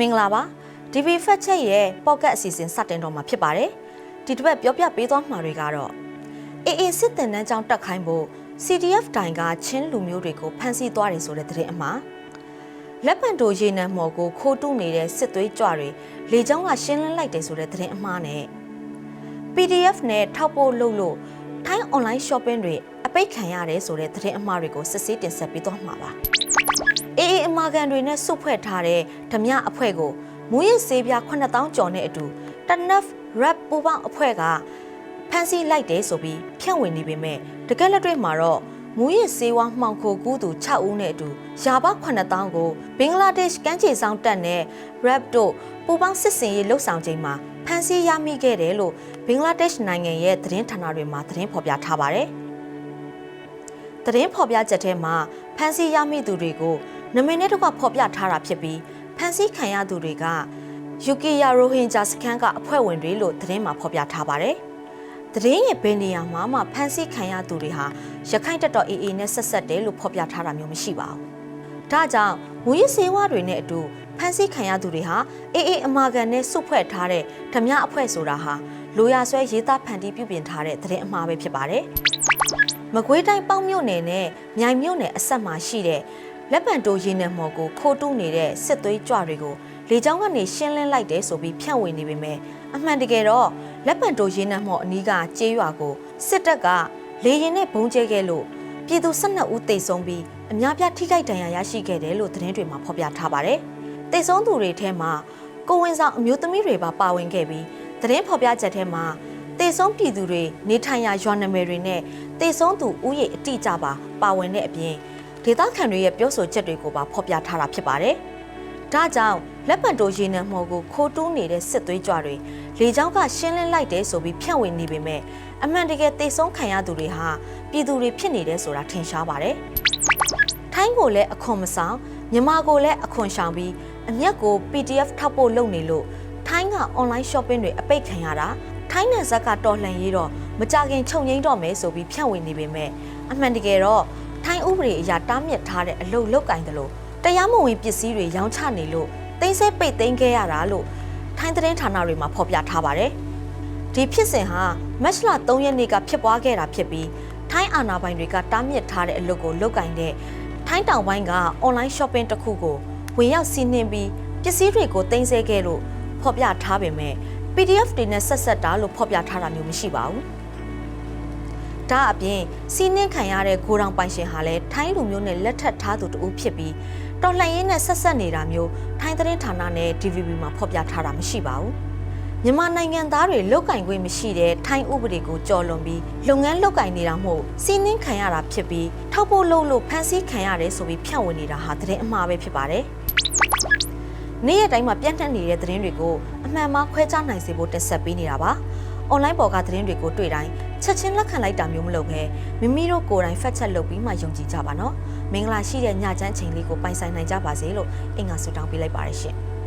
မင်္ဂလာပါ DV Fact Check ရဲ့ Pocket အစီအစဉ်စတင်တော့မှာဖြစ်ပါတယ်ဒီတစ်ပတ်ပြောပြပေးသွားမှာတွေကတော့ AA စစ်တင်တန်းကြောင်းတက်ခိုင်းဖို့ CDF တိုင်ကချင်းလူမျိုးတွေကိုဖမ်းဆီးသွားတယ်ဆိုတဲ့သတင်းအမှားလက်ပံတိုရေနံမော်ကိုခိုးတုနေတဲ့စစ်သွေးကြွတွေလေကြောင်းကရှင်းလင်းလိုက်တယ်ဆိုတဲ့သတင်းအမှားနဲ့ PDF နဲ့ထောက်ပို့လုပ်လို့ထိုင်း online shopping တွေအပိတ်ခံရတယ်ဆိုတဲ့သတင်းအမှားတွေကိုစစ်ဆေးတင်ဆက်ပေးသွားမှာပါ အေးအေးအမာကန်တွေနဲ့စုဖွဲ့ထားတဲ့ဓမြအဖွဲ့ကိုမူရစ်ဆေးပြား9000ကျော်နဲ့အတူတနက် rap ပူပေါင်းအဖွဲ့ကဖမ်းဆီးလိုက်တယ်ဆိုပြီးဖြန့်ဝေနေပေမဲ့တကယ်လက်တွေ့မှာတော့မူရစ်ဆေးဝါးမှောင်ခိုကူးသူ6ဦးနဲ့အတူယာဘ9000ကိုဘင်္ဂလားဒေ့ရှ်ကမ်းခြေဆောင်တပ်နဲ့ rap တို့ပူပေါင်းစစ်စင်ရေးလှုပ်ဆောင်ချိန်မှာဖမ်းဆီးရမိခဲ့တယ်လို့ဘင်္ဂလားဒေ့ရှ်နိုင်ငံရဲ့သတင်းဌာနတွေမှာသတင်းဖော်ပြထားပါတယ်။သတင်းဖော်ပြချက်ထဲမှာဖမ်းဆီးရမိသူတွေကို နမည်နဲ့တကွဖော်ပြထားတာဖြစ်ပြီးဖမ်းဆီးခံရသူတွေကယူကီယာရိုဟင်ဂျာစခန်းကအဖွဲ့ဝင်တွေလို့သတင်းမှာဖော်ပြထားပါတယ်။သတင်းရဲ့ဘယ်နေရာမှာမှဖမ်းဆီးခံရသူတွေဟာရခိုင်တပ်တော် AA နဲ့ဆက်ဆက်တယ်လို့ဖော်ပြထားတာမျိုးမရှိပါဘူး။ဒါကြောင့်မူရစ်စေဝါတွေနဲ့အတူဖမ်းဆီးခံရသူတွေဟာအေးအေးအမာကန်နဲ့စုဖွဲ့ထားတဲ့ဓမြအဖွဲ့ဆိုတာဟာလိုရာဆွဲရေးသားဖန်တီးပြုပြင်ထားတဲ့သတင်းအမှားပဲဖြစ်ပါတယ်။မကွေးတိုင်းပေါင်းမြို့နယ်နဲ့မြိုင်မြို့နယ်အဆက်မှာရှိတဲ့ လက်ပံတိုးရင်းနယ်မော်ကိုခိုးတူးနေတဲ့စစ်သွေးကြွတွေကိုလေကြောင်းကနေရှင်းလင်းလိုက်တယ်ဆိုပြီးဖြန့်ဝေနေပေမဲ့အမှန်တကယ်တော့လက်ပံတိုးရင်းနယ်မော်အနီးကကျေးရွာကိုစစ်တပ်ကလေရင်နဲ့ဘုံကျဲခဲ့လို့ပြည်သူ12ဦးသေဆုံးပြီးအများပြားထိခိုက်ဒဏ်ရာရရှိခဲ့တယ်လို့သတင်းတွေမှာဖော်ပြထားပါတယ်။သေဆုံးသူတွေထဲမှာကိုဝင်ဆောင်အမျိုးသမီးတွေပါပါဝင်ခဲ့ပြီးသတင်းဖော်ပြချက်ထဲမှာတေဆုံးပြည်သူတွေနေထိုင်ရာရွာနာမည်တွေနဲ့တေဆုံးသူဥယေအတိအကျပါပါဝင်တဲ့အပြင် ဒေသခံတွေရဲ့ပြောဆိုချက်တွေကိုပါဖော်ပြထားတာဖြစ်ပါတယ်။ဒါကြောင့်လက်ပံတိုးရေနံမော်ကိုခိုးတူးနေတဲ့စစ်သွေးကြွတွေလေကြောင်းကရှင်းလင်းလိုက်တယ်ဆိုပြီးဖြန့်ဝေနေပေမဲ့အမှန်တကယ်တေဆုံးခံရသူတွေဟာပြည်သူတွေဖြစ်နေတယ်ဆိုတာထင်ရှားပါတယ်။ထိုင်းကိုလည်းအခွန်မဆောင်မြန်မာကိုလည်းအခွန်ရှောင်ပြီးအမျက်ကို PDF ထောက်ဖို့လုပ်နေလို့ထိုင်းက online shopping တွေအပိတ်ခံရတာထိုင်းနယ်ဇက်ကတော်လှန်ရေးတော့မကြခင်ခြုံငိမ့်တော့မယ်ဆိုပြီးဖြန့်ဝေနေပေမဲ့အမှန်တကယ်တော့ ထိုင်းဥပဒေအရတားမြစ်ထားတဲ့အလုပ်လောက်ကင်တယ်လို့တရားမဝင်ပစ္စည်းတွေရောင်းချနေလို့သိမ်းဆဲပိတ်သိမ်းခဲ့ရတာလို့ထိုင်းသတင်းဌာနတွေမှာဖော်ပြထားပါတယ်ဒီဖြစ်စဉ်ဟာမတ်လ3ရက်နေ့ကဖြစ်ပွားခဲ့တာဖြစ်ပြီးထိုင်းအာဏာပိုင်တွေကတားမြစ်ထားတဲ့အလုပ်ကိုလုပ်ကင်တဲ့ထိုင်းတောင်ပိုင်းက online shopping တစ်ခုကိုဝင်ရောက်စီးနှင်းပြီးပစ္စည်းတွေကိုတင်ဆက်ခဲ့လို့ဖော်ပြထားပေမဲ့ PDF တွေနဲ့ဆက်ဆက်တာလို့ဖော်ပြထားတာမျိုးမရှိပါဘူး။ ဒါအပြင်စီးနှင်းခံရတဲ့ဂိုဒေါင်ပိုင်ရှင်ဟာလည်းထိုင်းလူမျိုးနဲ့လက်ထပ်ထားသူတူဖြစ်ပြီးတော်လှန်ရေးနဲ့ဆက်ဆက်နေတာမျိုးထိုင်းသတင်းဌာနနဲ့ DVB မှာဖော်ပြထားတာမရှိပါဘူး။မြန်မာနိုင်ငံသားတွေလုတ်ကင်ခွင့်မရှိတဲ့ထိုင်းဥပဒေကိုကြော်လွန်ပြီးလုပ်ငန်းလုတ်ကင်နေတာမို့စီးနှင်းခံရတာဖြစ်ပြီးထောက်ဖို့လုပ်လို့ဖမ်းဆီးခံရတယ်ဆိုပြီးဖြန့်ဝေနေတာဟာသတင်းအမှားပဲဖြစ်ပါတယ်။နေ့ရက်တိုင်းမှာပြန့်နှံ့နေတဲ့သတင်းတွေကိုအမှန်မှခွဲခြားနိုင်စေဖို့တက်ဆက်ပေးနေတာပါ။ online ပေါ်ကသတင်းတွေကိုတွေ့တိုင်း ချက်ချင်းလက်ခံလိုက်တာမျိုးမလုပ်ဘဲမိမိတို့ကိုယ်တိုင်ဖတ်ချက်လုပ်ပြီးမှယုံကြည်ကြပါနော်။မင်္ဂလာရှိတဲ့ညချမ်းချိန်လေးကိုပိုင်ဆိုင်နိုင်ကြပါစေလို့အင်္ဂါဆုတောင်းပေးလိုက်ပါရရှင်။